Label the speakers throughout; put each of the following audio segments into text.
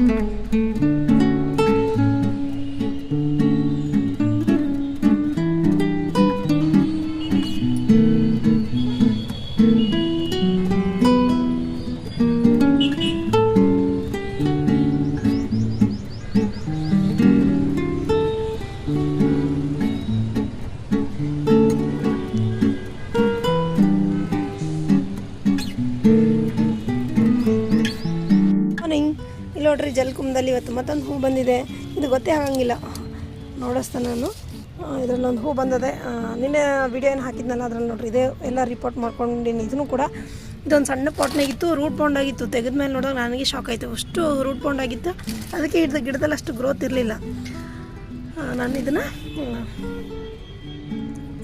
Speaker 1: morning. ಇಲ್ಲಿ ನೋಡ್ರಿ ಜಲಕುಂಭದಲ್ಲಿ ಇವತ್ತು ಮತ್ತೊಂದು ಹೂ ಬಂದಿದೆ. ಇದು ಗೊತ್ತೇ ಆಗಂಗಿಲ್ಲ. ನೋಡಿಸ್ತಾನೆ ನಾನು. ಇದರಲ್ಲಿ ಒಂದು ಹೂ ಬಂದದೆ. ನಿನ್ನೆ ವಿಡಿಯೋ ಏನು ಹಾಕಿದ್ನಲ್ಲ, ಅದ್ರಲ್ಲಿ ನೋಡ್ರಿ ಇದೇ ಎಲ್ಲ ರಿಪೋರ್ಟ್ ಮಾಡ್ಕೊಂಡಿನಿ ಇದನ್ನು ಕೂಡ ಇದೊಂದು ಸಣ್ಣ ಪಾಟ್ನಾಗಿತ್ತು ರೂಟ್ ಪೌಂಡ್ ಆಗಿತ್ತು. ತೆಗೆದ ಮೇಲೆ ನೋಡಿದಾಗ ನನಗೆ ಶಾಕ್ ಆಯಿತು. ಅಷ್ಟು ರೂಟ್ ಪೌಂಡ್ ಆಗಿತ್ತು. ಅದಕ್ಕೆ ಹಿಡ್ದು ಗಿಡದಲ್ಲಿ ಅಷ್ಟು ಗ್ರೋತ್ ಇರಲಿಲ್ಲ ನಾನು ಇದನ್ನು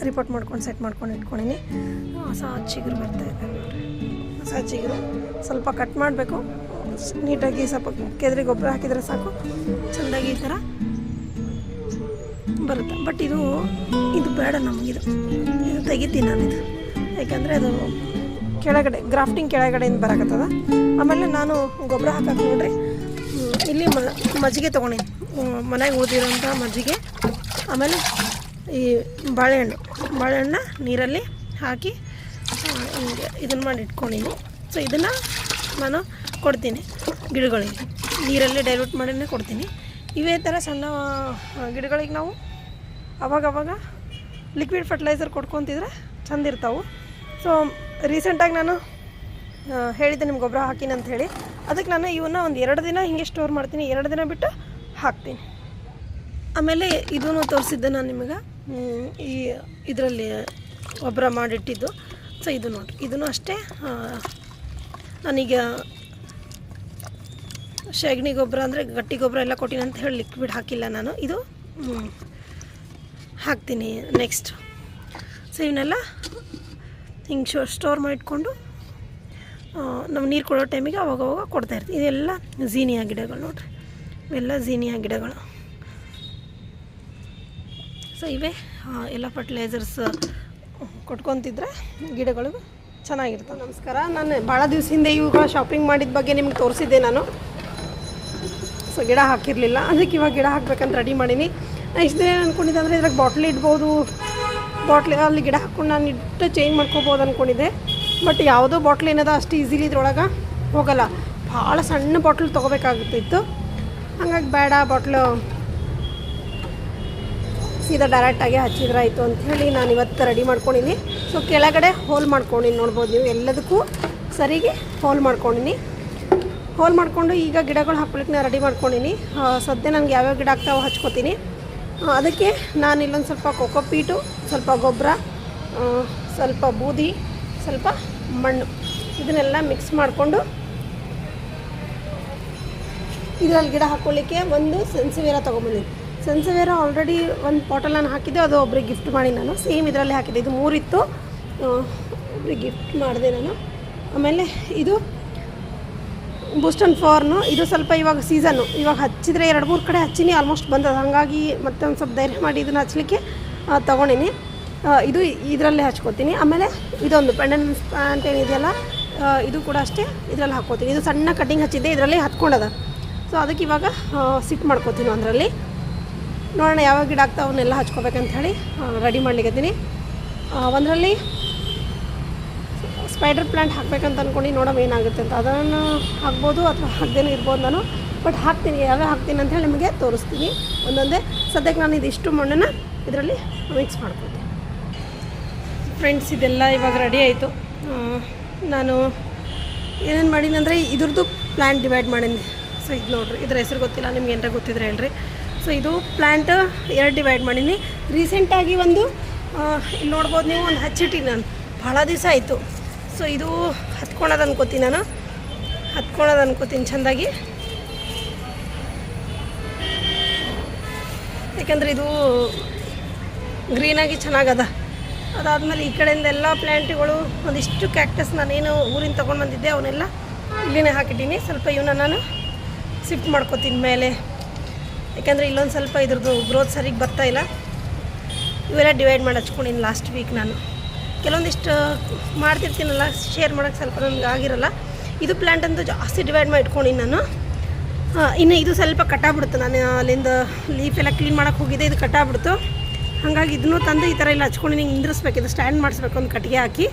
Speaker 1: ರಿಪೋರ್ಟ್ ಮಾಡ್ಕೊಂಡು ಸೆಟ್ ಮಾಡ್ಕೊಂಡು ಇಟ್ಕೊಂಡಿನಿ. ಹೊಸ ಚಿಗುರು ಬರ್ತಾ ಇದೆ ನೋಡ್ರಿ. ಹೊಸ ಚಿಗುರು. ಸ್ವಲ್ಪ ಕಟ್ ಮಾಡಬೇಕು. ನೀಟಾಗಿ ಸ್ವಲ್ಪ ಕೆದರಿ ಗೊಬ್ಬರ ಹಾಕಿದರೆ ಸಾಕು. ಚೆಂದಾಗಿ ಈ ಥರ ಬರುತ್ತೆ. ಬಟ್ ಇದು ಇದು ಬೇಡ ನಮಗಿದು. ಇದು ತೆಗಿತೀನಿ ನಾನು ಇದು. ಯಾಕಂದರೆ ಅದು ಕೆಳಗಡೆ ಗ್ರಾಫ್ಟಿಂಗ್ ಕೆಳಗಡೆಯಿಂದ ಬರಕತ್ತದ. ಆಮೇಲೆ ನಾನು ಗೊಬ್ಬರ ಹಾಕಕ್ಕೆ ನೋಡ್ರಿ ಇಲ್ಲಿ ಮಜ್ಜಿಗೆ ತೊಗೊಂಡಿನಿ. ಮನೆಗೆ ಉಳಿದಿರೋಂಥ ಮಜ್ಜಿಗೆ. ಆಮೇಲೆ ಈ ಬಾಳೆಹಣ್ಣು. ಬಾಳೆಹಣ್ಣ ನೀರಲ್ಲಿ ಹಾಕಿ ಇದನ್ನು ಮಾಡಿ ಇಟ್ಕೊಂಡಿನಿ. ಸೊ ಇದನ್ನು ನಾನು ಕೊಡ್ತೀನಿ. ಗಿಡಗಳಿಗೆ. ನೀರಲ್ಲಿ ಡೈಲ್ಯೂಟ್ ಮಾಡಿನೇ ಕೊಡ್ತೀನಿ. ಇವೇ ಥರ ಸಣ್ಣ ಗಿಡಗಳಿಗೆ ನಾವು ಅವಾಗವಾಗ ಲಿಕ್ವಿಡ್ ಫರ್ಟಿಲೈಸರ್ ಕೊಟ್ಕೊತಿದ್ರೆ ಚಂದ ಇರ್ತಾವೆ. ಸೊ ರೀಸೆಂಟಾಗಿ ನಾನು ಹೇಳಿದ್ದೆ ನಿಮ್ಗೆ ಗೊಬ್ಬರ ಹಾಕಿನ ಅಂತ ಹೇಳಿ. ಅದಕ್ಕೆ ನಾನು ಇವನ್ನ ಒಂದು ಎರಡು ದಿನ ಹಿಂಗೆ ಸ್ಟೋರ್ ಮಾಡ್ತೀನಿ. ಎರಡು ದಿನ ಬಿಟ್ಟು ಹಾಕ್ತೀನಿ. ಆಮೇಲೆ ಇದೂ ತೋರಿಸಿದ್ದೆ ನಾನು ನಿಮಗೆ. ಈ ಇದರಲ್ಲಿ ಗೊಬ್ಬರ ಮಾಡಿಟ್ಟಿದ್ದು. ಸೊ ಇದು ನೋಡಿರಿ ಇದೂ ಅಷ್ಟೇ ನಾನೀಗ ಸಗಣಿ ಗೊಬ್ಬರ ಅಂದರೆ ಗಟ್ಟಿ ಗೊಬ್ಬರ ಎಲ್ಲ ಕೊಟ್ಟಿನಿ ಅಂತ ಹೇಳಿ ಲಿಕ್ವಿಡ್ ಹಾಕಿಲ್ಲ ನಾನು. ಇದು ಹಾಕ್ತೀನಿ ನೆಕ್ಸ್ಟ್ ಸೊ ಇವನ್ನೆಲ್ಲ ಹಿಂಗೆ ಶೋ ಸ್ಟೋರ್ ಮಾಡಿಟ್ಕೊಂಡು ನಮ್ಮ ನೀರು ಕೊಡೋ ಟೈಮಿಗೆ ಅವಾಗವಾಗ ಕೊಡ್ತಾ ಇರ್ತೀವಿ ಇದೆಲ್ಲ ಝೀನಿಯಾ ಗಿಡಗಳು ನೋಡ್ರಿ. ಇವೆಲ್ಲ ಝೀನಿಯಾ ಗಿಡಗಳು. ಸೊ ಇವೆ ಎಲ್ಲ ಫರ್ಟಿಲೈಸರ್ಸ್ ಕೊಟ್ಕೊತಿದ್ರೆ ಗಿಡಗಳು ಚೆನ್ನಾಗಿರ್ತವೆ. ನಮಸ್ಕಾರ. ನಾನು ಭಾಳ ದಿವಸದಿಂದ ಇವುಗಳ ಶಾಪಿಂಗ್ ಮಾಡಿದ ಬಗ್ಗೆ ನಿಮ್ಗೆ ತೋರಿಸಿದ್ದೆ ನಾನು. ಸೊ, ಗಿಡ ಹಾಕಿರಲಿಲ್ಲ. ಅದಕ್ಕೆ ಇವಾಗ ಗಿಡ ಹಾಕ್ಬೇಕಂತ ರೆಡಿ ಮಾಡೀನಿ. ಇಷ್ಟು ದಿನ ಅಂದ್ಕೊಂಡಿದ್ದೆ ಅಂದರೆ ಇದ್ರಾಗ ಬಾಟ್ಲಿ ಇಡ್ಬೋದು. ಬಾಟ್ಲಿ ಅಲ್ಲಿ ಗಿಡ ಹಾಕ್ಕೊಂಡು ನಾನು ಇಟ್ಟು ಚೇಂಜ್ ಮಾಡ್ಕೋಬೋದು ಅಂದ್ಕೊಂಡಿದ್ದೆ ಬಟ್ ಯಾವುದೋ ಬಾಟ್ಲಿ ಏನದ ಅಷ್ಟು ಈಸಿಲಿ ಇದ್ರೊಳಗೆ ಹೋಗಲ್ಲ. ಭಾಳ ಸಣ್ಣ ಬಾಟ್ಲ್ ತೊಗೋಬೇಕಾಗುತ್ತಿತ್ತು. ಹಂಗಾಗಿ ಬೇಡ ಬಾಟ್ಲು ಸೀದಾ ಡೈರೆಕ್ಟಾಗಿ ಹಚ್ಚಿದ್ರಾಯಿತು ಅಂಥೇಳಿ ನಾನು ಇವತ್ತು ರೆಡಿ ಮಾಡ್ಕೊಂಡಿನಿ. ಸೊ ಕೆಳಗಡೆ ಹೋಲ್ ಮಾಡ್ಕೊಂಡಿನಿ. ನೋಡ್ಬೋದು ನೀವು ಎಲ್ಲದಕ್ಕೂ ಸರಿಗೆ ಹೋಲ್ ಮಾಡ್ಕೊಂಡಿನಿ. ಹೋಲ್ ಮಾಡಿಕೊಂಡು ಈಗ ಗಿಡಗಳು ಹಾಕ್ಲಿಕ್ಕೆ ನಾನು ರೆಡಿ ಮಾಡ್ಕೊಂಡಿನಿ ಸದ್ಯ ನನಗೆ ಯಾವ್ಯಾವ ಗಿಡ ಆಗ್ತಾವೆ ಹಚ್ಕೋತೀನಿ. ಅದಕ್ಕೆ ನಾನು ಇಲ್ಲೊಂದು ಸ್ವಲ್ಪ ಕೊಕೊಪೀಟು ಸ್ವಲ್ಪ ಗೊಬ್ಬರ ಸ್ವಲ್ಪ ಬೂದಿ, ಸ್ವಲ್ಪ ಮಣ್ಣು. ಇದನ್ನೆಲ್ಲ ಮಿಕ್ಸ್ ಮಾಡಿಕೊಂಡು ಇದರಲ್ಲಿ ಗಿಡ ಹಾಕ್ಕೊಳ್ಳಿಕ್ಕೆ ಒಂದು ಸೆನ್ಸಿವೇರ ತೊಗೊಂಬಂದಿನಿ. ಸೆನ್ಸಿವೇರ ಆಲ್ರೆಡಿ ಒಂದು ಪಾಟಲ್ಲಿ ನಾನು ಹಾಕಿದ್ದೆ, ಅದು ಒಬ್ರಿಗೆ ಗಿಫ್ಟ್ ಮಾಡಿ ನಾನು. ಸೇಮ್ ಇದರಲ್ಲಿ ಹಾಕಿದ್ದೆ. ಇದು ಮೂರಿತ್ತು. ಒಬ್ರಿಗೆ ಗಿಫ್ಟ್ ಮಾಡಿದೆ ನಾನು. ಆಮೇಲೆ ಇದು ಬೂಸ್ಟನ್ ಫಾರ್ನು ಇದು ಸ್ವಲ್ಪ ಇವಾಗ ಸೀಸನ್ನು ಇವಾಗ ಹಚ್ಚಿದ್ರೆ ಎರಡು, ಮೂರು ಕಡೆ ಹಚ್ಚಿನಿ ಆಲ್ಮೋಸ್ಟ್ ಬಂದದ ಹಾಗಾಗಿ ಮತ್ತೆ ಒಂದು ಸ್ವಲ್ಪ ಧೈರ್ಯ ಮಾಡಿ ಇದನ್ನು ಹಚ್ಚಲಿಕ್ಕೆ ತೊಗೊಂಡಿನಿ. ಇದು ಇದರಲ್ಲೇ ಹಚ್ಕೋತೀನಿ. ಆಮೇಲೆ ಇದೊಂದು ಪೆಂಡೆನ್ಸ್ ಪ್ಯಾಂಟ್ ಏನಿದೆಯಲ್ಲ ಇದು ಕೂಡ ಅಷ್ಟೇ ಇದರಲ್ಲಿ ಹಾಕ್ಕೋತೀನಿ. ಇದು ಸಣ್ಣ ಕಟ್ಟಿಂಗ್ ಹಚ್ಚಿದ್ದೆ, ಇದರಲ್ಲಿ ಹತ್ಕೊಂಡದ. ಸೊ ಅದಕ್ಕೆ ಇವಾಗ ಸಿಟ್ ಮಾಡ್ಕೋತೀನಿ ಅದರಲ್ಲಿ ನೋಡೋಣ ಯಾವ ಗಿಡ ಆಗ್ತಾವೆ ಅವನ್ನೆಲ್ಲ ಹಚ್ಕೋಬೇಕಂತ ಹೇಳಿ ರೆಡಿ ಮಾಡ್ಲಿಕ್ಕತ್ತೀನಿ ಒಂದರಲ್ಲಿ ಸ್ಪೈಡರ್ ಪ್ಲಾಂಟ್ ಹಾಕ್ಬೇಕಂತ ಅಂದ್ಕೊಂಡು ನೋಡೋಣ ಏನಾಗುತ್ತೆ ಅಂತ. ಅದನ್ನು ಹಾಕ್ಬೋದು ಅಥವಾ ಹಾಕ್ದೇನೆ ಇರ್ಬೋದು ನಾನು. ಬಟ್ ಹಾಕ್ತೀನಿ ಯಾವ್ಯಾವ ಹಾಕ್ತೀನಿ ಅಂತ ಹೇಳಿ ನಿಮಗೆ ತೋರಿಸ್ತೀನಿ. ಒಂದೊಂದೇ. ಸದ್ಯಕ್ಕೆ ನಾನು ಇದಿಷ್ಟು ಮಣ್ಣನ್ನು ಇದರಲ್ಲಿ ಮಿಕ್ಸ್ ಮಾಡ್ಕೊತೀನಿ ಫ್ರೆಂಡ್ಸ್ ಇದೆಲ್ಲ ಇವಾಗ ರೆಡಿ ಆಯಿತು. ನಾನು ಏನೇನು ಮಾಡೀನಿ ಅಂದರೆ ಇದ್ರದ್ದು ಪ್ಲ್ಯಾಂಟ್ ಡಿವೈಡ್ ಮಾಡೀನಿ. ಸೊ ಇದು ನೋಡ್ರಿ ಇದ್ರ ಹೆಸರು ಗೊತ್ತಿಲ್ಲ ನಿಮ್ಗೆ ಏನಾರ ಗೊತ್ತಿದ್ರೆ ಹೇಳ್ರಿ. ಸೊ ಇದು ಪ್ಲ್ಯಾಂಟ್ ಎರಡು ಡಿವೈಡ್ ಮಾಡೀನಿ. ರೀಸೆಂಟಾಗಿ ಒಂದು ಇಲ್ಲಿ ನೋಡ್ಬೋದು ನೀವು ಒಂದು ಹಚ್ಚಿಟ್ಟಿ ನಾನು. ಭಾಳ ದಿವಸ ಆಯಿತು. ಸೊ ಇದು ಹತ್ಕೊಳೋದು ಅನ್ಕೋತೀನಿ ನಾನು. ಹತ್ಕೊಳೋದು ಅನ್ಕೋತೀನಿ ಚೆಂದಾಗಿ. ಯಾಕಂದ್ರೆ ಇದು ಗ್ರೀನಾಗಿ ಚೆನ್ನಾಗದ. ಅದಾದಮೇಲೆ ಈ ಕಡೆಯಿಂದ ಎಲ್ಲ ಪ್ಲ್ಯಾಂಟ್ಗಳು ಒಂದಿಷ್ಟು ಕ್ಯಾಕ್ಟಸ್ ನಾನೇನು ಊರಿಂದ ತೊಗೊಂಡು ಬಂದಿದ್ದೆ, ಅವನ್ನೆಲ್ಲ ಇಲ್ಲಿನೇ ಹಾಕಿಟ್ಟೀನಿ ಸ್ವಲ್ಪ ಇವನ್ನ ನಾನು ಶಿಫ್ಟ್ ಮಾಡ್ಕೋತೀನಿ ಮೇಲೆ. ಯಾಕಂದರೆ ಇಲ್ಲೊಂದು ಸ್ವಲ್ಪ ಇದ್ರದ್ದು ಗ್ರೋತ್ ಸರಿಗೆ ಬರ್ತಾ ಇಲ್ಲ. ಇವೆಲ್ಲ ಡಿವೈಡ್ ಮಾಡಿ ಹಚ್ಕೊಂಡಿನಿ ಲಾಸ್ಟ್ ವೀಕ್ ನಾನು. ಕೆಲವೊಂದಿಷ್ಟು ಮಾಡ್ತಿರ್ತೀನಲ್ಲ ಶೇರ್ ಮಾಡೋಕ್ಕೆ ಸ್ವಲ್ಪ ನನಗೆ ಆಗಿರಲ್ಲ. ಇದು ಪ್ಲ್ಯಾಂಟ್ ಅಂತೂ ಜಾಸ್ತಿ ಡಿವೈಡ್ ಮಾಡಿ ನಾನು. ಇನ್ನು ಇದು ಸ್ವಲ್ಪ ಕಟ್ಟಾಗ್ಬಿಡ್ತು. ನಾನು ಅಲ್ಲಿಂದ ಲೀಫ್ ಎಲ್ಲ ಕ್ಲೀನ್ ಮಾಡೋಕ್ಕೆ ಹೋಗಿದ್ದೆ, ಇದು ಕಟ್ಟಾಗ್ಬಿಡ್ತು. ಹಾಗಾಗಿ ಇದನ್ನೂ ತಂದು ಈ ಥರ ಎಲ್ಲ ಹಚ್ಕೊಂಡು ಹಿಂಗೆ ನಿಂದ್ರಿಸ್ಬೇಕು ಇದು ಸ್ಟ್ಯಾಂಡ್ ಮಾಡಿಸ್ಬೇಕು ಒಂದು ಕಟ್ಟಿಗೆ ಹಾಕಿ.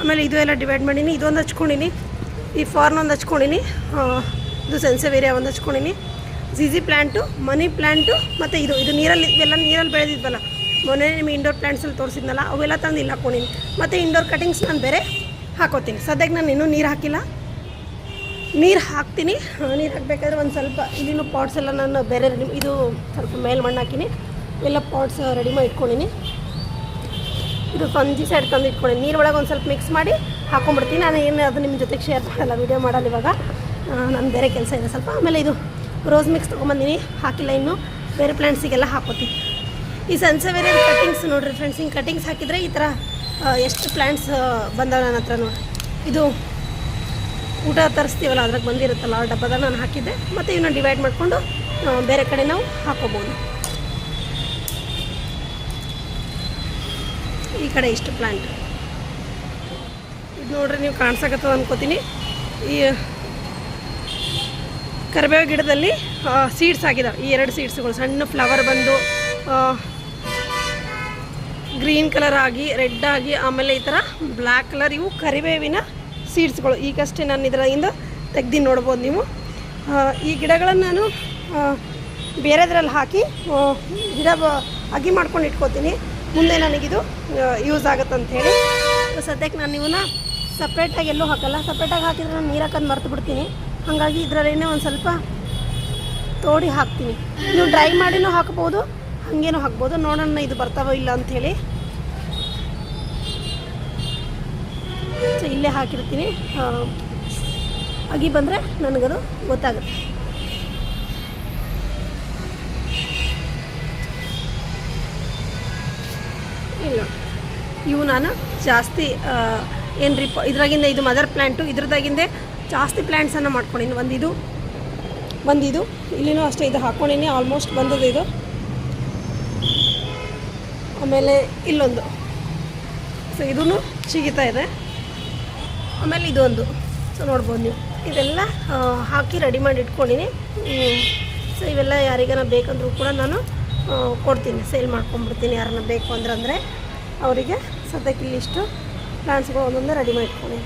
Speaker 1: ಆಮೇಲೆ ಇದು ಎಲ್ಲ ಡಿವೈಡ್ ಮಾಡೀನಿ, ಇದೊಂದು ಹಚ್ಕೊಂಡಿನಿ, ಈ ಫಾರ್ನ್ ಒಂದು ಹಚ್ಕೊಂಡಿನಿ ಇದು ಸೆನ್ಸವೇರಿಯಾ ಒಂದು ಹಚ್ಕೊಂಡಿನಿ. ಜಿಜಿ ಪ್ಲ್ಯಾಂಟು ಮನಿ ಪ್ಲ್ಯಾಂಟು ಮತ್ತು ಇದು ಇದು ನೀರಲ್ಲಿ, ಇವೆಲ್ಲ ನೀರಲ್ಲಿ ಬೆಳೆದಿದ್ವಲ್ಲ ಮೊನ್ನೆ ನಿಮಗೆ ಇಂಡೋರ್ ಪ್ಲ್ಯಾಂಟ್ಸಲ್ಲಿ ತೋರಿಸಿದ್ನಲ್ಲ, ಅವೆಲ್ಲ ತಂದು ಇಲ್ಲ ಹಾಕೊಂಡಿನಿ ಮತ್ತು ಇಂಡೋರ್ ಕಟಿಂಗ್ಸ್ ನಾನು ಬೇರೆ ಹಾಕೋತೀನಿ. ಸದ್ಯಕ್ಕೆ ನಾನು ಇನ್ನೂ ನೀರು ಹಾಕಿಲ್ಲ. ನೀರು ಹಾಕ್ತೀನಿ. ನೀರು ಹಾಕಬೇಕಾದ್ರೆ ಒಂದು ಸ್ವಲ್ಪ ಇಲ್ಲಿನೂ ಪಾಟ್ಸ್ ಎಲ್ಲ ನಾನು ಬೇರೆ ರೆಡಿ ಇದು ಸ್ವಲ್ಪ ಮೇಲೆ ಮಣ್ಣು ಹಾಕಿನಿ. ಎಲ್ಲ ಪಾಟ್ಸ್ ರೆಡಿ ಮಾಡಿ ಇಟ್ಕೊಂಡಿನಿ. ಇದು ಫಂಜಿ ಸೈಡ್ ತಂದು ಇಟ್ಕೊಂಡಿನಿ. ನೀರೊಳಗೆ ಒಂದು ಸ್ವಲ್ಪ ಮಿಕ್ಸ್ ಮಾಡಿ ಹಾಕೊಂಡ್ಬಿಡ್ತೀನಿ. ನಾನು ಏನು ಅದು ನಿಮ್ಮ ಜೊತೆಗೆ ಶೇರ್ ಮಾಡಲ್ಲ ವೀಡಿಯೋ ಮಾಡಲ್ಲ ಇವಾಗ. ನಾನು ಬೇರೆ ಕೆಲಸ ಇದೆ ಸ್ವಲ್ಪ. ಆಮೇಲೆ ಇದು ರೋಸ್ ಮಿಕ್ಸ್ ತೊಗೊಂಬಂದಿನಿ. ಹಾಕಿಲ್ಲ ಇನ್ನು. ಬೇರೆ ಪ್ಲ್ಯಾಂಟ್ಸಿಗೆಲ್ಲ ಹಾಕೋತೀನಿ. ಈ ಸನ್ಸವೇರಿಯನ್ ಕಟಿಂಗ್ಸ್ ನೋಡಿರಿ ಫ್ರೆಂಡ್ಸ್ ಹಿಂಗೆ ಕಟಿಂಗ್ಸ್ ಹಾಕಿದರೆ ಈ ಥರ ಎಷ್ಟು ಪ್ಲ್ಯಾಂಟ್ಸ್ ಬಂದಾವೆ ನನ್ನ ಹತ್ರ ನೋಡಿ ಇದು ಊಟ ತರಿಸ್ತೀವಲ್ಲ, ಅದ್ರಾಗ ಬಂದಿರುತ್ತಲ್ಲ, ಆ ಡಬ್ಬದ ನಾನು ಹಾಕಿದ್ದೆ. ಮತ್ತು ಇವನ್ನ ಡಿವೈಡ್ ಮಾಡಿಕೊಂಡು ಬೇರೆ ಕಡೆ ನಾವು ಹಾಕೋಬೋದು. ಈ ಕಡೆ ಇಷ್ಟು ಪ್ಲ್ಯಾಂಟ್ ಇದು ನೋಡ್ರಿ ನೀವು ಕಾಣಿಸಕತ್ತದ ಅನ್ಕೋತೀನಿ. ಈ ಕರಿಬೇವು ಗಿಡದಲ್ಲಿ ಸೀಡ್ಸ್ ಆಗಿದಾವೆ. ಈ ಎರಡು ಸೀಡ್ಸ್ಗಳು ಸಣ್ಣ ಫ್ಲವರ್ ಬಂದು ಗ್ರೀನ್ ಕಲರ್ ಆಗಿ, ರೆಡ್ ಆಗಿ, ಆಮೇಲೆ ಈ ಥರ ಬ್ಲ್ಯಾಕ್ ಕಲರ್ ಇವು ಕರಿಬೇವಿನ ಸೀಡ್ಸ್ಗಳು. ಈಗಷ್ಟೇ ನಾನು ಇದರಿಂದ ತೆಗ್ದು ನೋಡ್ಬೋದು ನೀವು. ಈ ಗಿಡಗಳನ್ನು ನಾನು ಬೇರೆದ್ರಲ್ಲಿ ಹಾಕಿ ಗಿಡ ಅಗಿ ಮಾಡ್ಕೊಂಡು ಇಟ್ಕೋತೀನಿ. ಮುಂದೆ ನನಗಿದು ಯೂಸ್ ಆಗುತ್ತೆ ಹೇಳಿ ಸದ್ಯಕ್ಕೆ ನಾನು ಇವನ್ನ ಸಪ್ರೇಟಾಗಿ ಎಲ್ಲೂ ಹಾಕಲ್ಲ. ಸಪ್ರೇಟಾಗಿ ಹಾಕಿದ್ರೆ ನಾನು ನೀರು ಹಾಕೋದು ಮರ್ತು ಬಿಡ್ತೀನಿ. ಹಾಗಾಗಿ ಇದರಲ್ಲೇನೆ ಒಂದು ಸ್ವಲ್ಪ ತೋಡಿ ಹಾಕ್ತೀನಿ. ನೀವು ಡ್ರೈ ಮಾಡಿನೂ ಹಾಕ್ಬೋದು, ಹಾಗೇನೂ ಹಾಕ್ಬೋದು. ನೋಡೋಣ ಇದು ಬರ್ತಾವೋ ಇಲ್ಲ ಅಂಥೇಳಿ ಸೊ, ಇಲ್ಲೇ ಹಾಕಿರ್ತೀನಿ. ಅಗಿ ಬಂದರೆ ನನಗದು ಗೊತ್ತಾಗುತ್ತೆ. ಇಲ್ಲ. ಇವು ನಾನು ಜಾಸ್ತಿ ಏನು ರೀ ಇದ್ರಾಗಿಂದ ಇದು ಮದರ್ ಪ್ಲ್ಯಾಂಟು ಇದ್ರದಾಗಿಂದೇ ಜಾಸ್ತಿ ಪ್ಲ್ಯಾಂಟ್ಸನ್ನು ಮಾಡ್ಕೊಂಡಿನಿ. ಒಂದಿದು ಬಂದಿದು ಇಲ್ಲಿನೂ ಅಷ್ಟೇ ಇದು ಹಾಕ್ಕೊಂಡಿನಿ ಆಲ್ಮೋಸ್ಟ್ ಬಂದದ್ದು ಇದು. ಆಮೇಲೆ ಇಲ್ಲೊಂದು. ಸೊ ಇದೂ ಸಿಗಿತಾ ಇದೆ. ಆಮೇಲೆ ಇದೊಂದು. ಸೊ ನೋಡ್ಬೋದು ನೀವು. ಇದೆಲ್ಲ ಹಾಕಿ ರೆಡಿ ಮಾಡಿ ಇಟ್ಕೊಂಡಿನಿ. ಸೊ ಇವೆಲ್ಲ ಯಾರಿಗಾನ ಬೇಕಂದ್ರೂ ಕೂಡ ನಾನು ಕೊಡ್ತೀನಿ. ಸೇಲ್ ಮಾಡ್ಕೊಂಡ್ಬಿಡ್ತೀನಿ ಯಾರನ್ನ ಬೇಕು ಅಂದ್ರೆ ಅವರಿಗೆ ಸದ್ಯಕ್ಕೆ ಇಲ್ಲಿಷ್ಟು ಪ್ಲಾನ್ಸ್ಗಳು ಒಂದೊಂದೇ ರೆಡಿ ಮಾಡಿ ಇಟ್ಕೊಂಡಿನಿ.